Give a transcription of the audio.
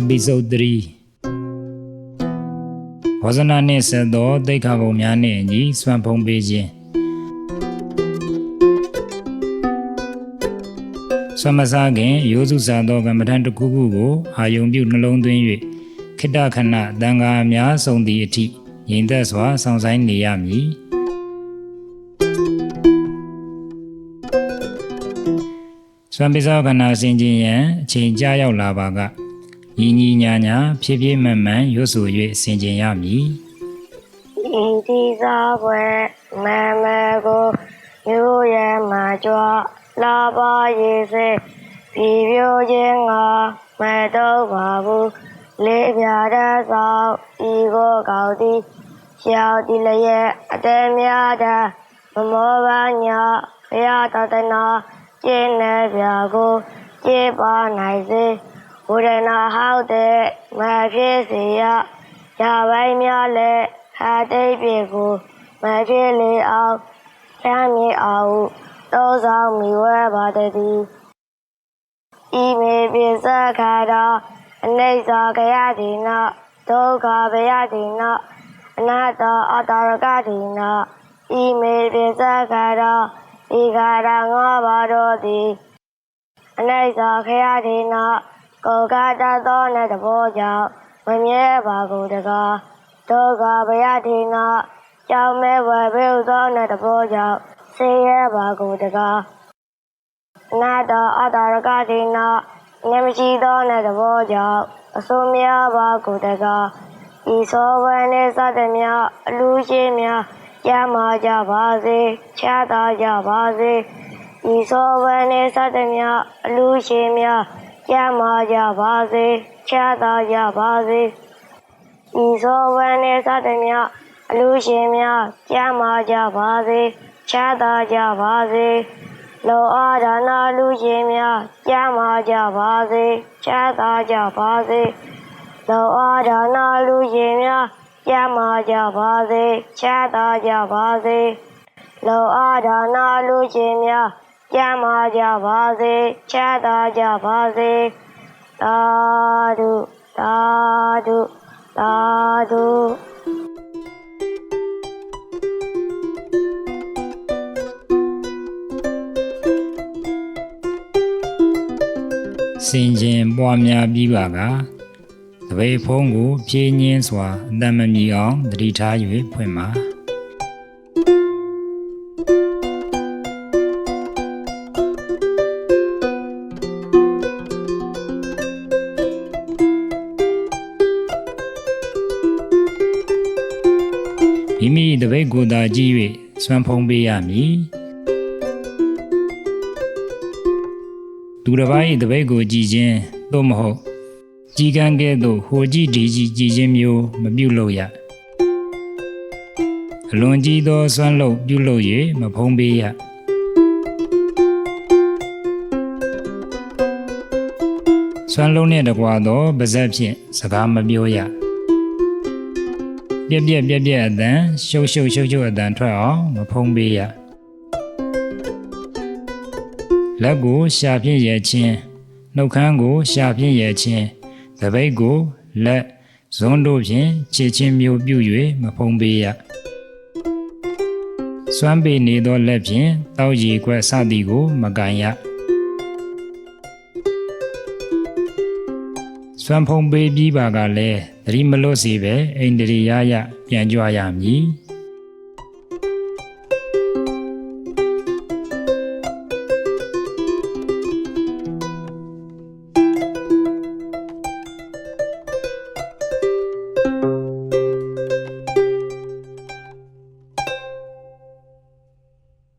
Episode 3ဝဇနာနှင့်ဆက်သောတိတ်ခါပုံများနှင့်အညီစွမ်းဖုံးပေးခြင်းဆွမ်းမစားခင်ရိုးစုစားသောကမ္မထံတစ်ခုခုကိုအာယုံပြုနှလုံးသွင်း၍ခိတ္တခဏတန်ခါအများဆုံးသည့်အထိငြိမ်သက်စွာဆောင်ဆိုင်နေရမည် ဆွမ်းပိစောခဏဆင်ခြင်းရန်အချိန်ကြာရောက်လာပါကညီညီညာညာဖြည်းဖြည်းမှန်မှန်ရွတ်ဆို၍ဆင်ခြင်ရမည်ဤဒီစားပွဲမမကိုမြို့ရမှာကြွလာပါရေးစေပြည်ပြိုခြင်းငါမတော့ပါဘူးလေးပြတဲ့ဆောင်ဤကိုကောက်သည်ရှောက်ဒီလျက်အတဲများတဲ့မမောပါညာဘုရားတသနာ ကျင်းနေပြကိုကျေပါနိုင်စေဘုရနာဟောက်တဲ့မဖြစ်စေရရပိုင်းများလည်းဟာတိတ်ပြေကိုမဖြစ်လေအောင်ချမ်းမြေအောင်တောဆောင်မိဝဲပါတည်းဤမေပိစခါတော်အနိစ္စကရတိနာဒုက္ခဘယတိနာအနာတအတရကတိနာဤမေပိစခါတော် ဤခါရငေါပါတော်သည်အနိစ္စခရတိနာကိုယ်ကတတ်သောနဲ့တဘောကြောင့်မမြဲပါကုန်တကားဒုက္ခဘယတိနာကြောင့်မဲ့ဝယ်ပြုသောနဲ့တဘောကြောင့်ဆေးရဲပါကုန်တကားအနာတော်အတာရကတိနာနေမရှိသောနဲ့သဘောကြောင့်အစိုးများပါကိုတကဤသောဝဲနှင့်စသမျှအလူရှိများ ရမှာကြပါစေချမ်းသာကြပါစေဤသောဝဲနှင့်စသမျှအလူရှိများရမှာကြပါစေချမ်းသာကြပါစေဤသောဝဲနှင့်စသမျှအလူရှိများရမှာကြပါစေချမ်းသာကြပါစေလောအာဒါနာလူရှင်များကြားမာကြပါစေချမ်းသာကြပါစေလောအာဒါနာလူရှင်များ ကြားမာကြပါစေချမ်းသာကြပါစေလောအာဒါနာလူရှင်များကြားမာကြပါစေချမ်းသာကြပါစေသာဓုသာဓုသာဓုစင်ကျင်ပွားများပြီးပါက တပိတ်ဖုံးကိုဖြင်းညင်းစွာအတမမီအောင်တတိထား၍ဖွင့်ပါမိမိတပိတ်ကိုယ်သာကြည့်၍စွမ်းဖုံးပေးရမည်သူတစ်ပါး၏တပိတ်ကိုကြည်ခြင်းသို့မဟုတ် ကြည်ကံကဲ့သို့ဟိုကြည့်ဒီကြည့်ကြည်ခြင်းမျိုးမပြုလုပ်ရအလွန်ကြီးသောဆွမ်းလုပ်ပြုလုပ်၍မဖုံးပေးရဆွမ်းလုံးနှင့်တကွာသောပါဇက်ဖြင့်စကားမပြောရပြက်ပြက်ပြက်ပြက်အတန်ရှုပ်ရှုပ်ရှုပ်ရှုပ်အတန်ထွက်အောင်မဖုံးပေးရလက်ကိုရှာဖြင့်ရဲ့ချင်းနှုတ်ခမ်းကိုရှာဖြင့်ရဲ့ချင်း သပိတ်ကိုလက်ဇွန်းတို့ဖြင့်ခြေချင်းမျိုးပြု၍မဖုံးပေးရစွမ်းပေနေသောလက်ဖြင့်တောက်ရည်ခွက်စသည်ကိုမကန်ရစွမ်းဖုံးပေးပြီးပါကလည်းသတိမလွတ်စေပဲအိန္ဒြေရရပြန်ကြွရမည်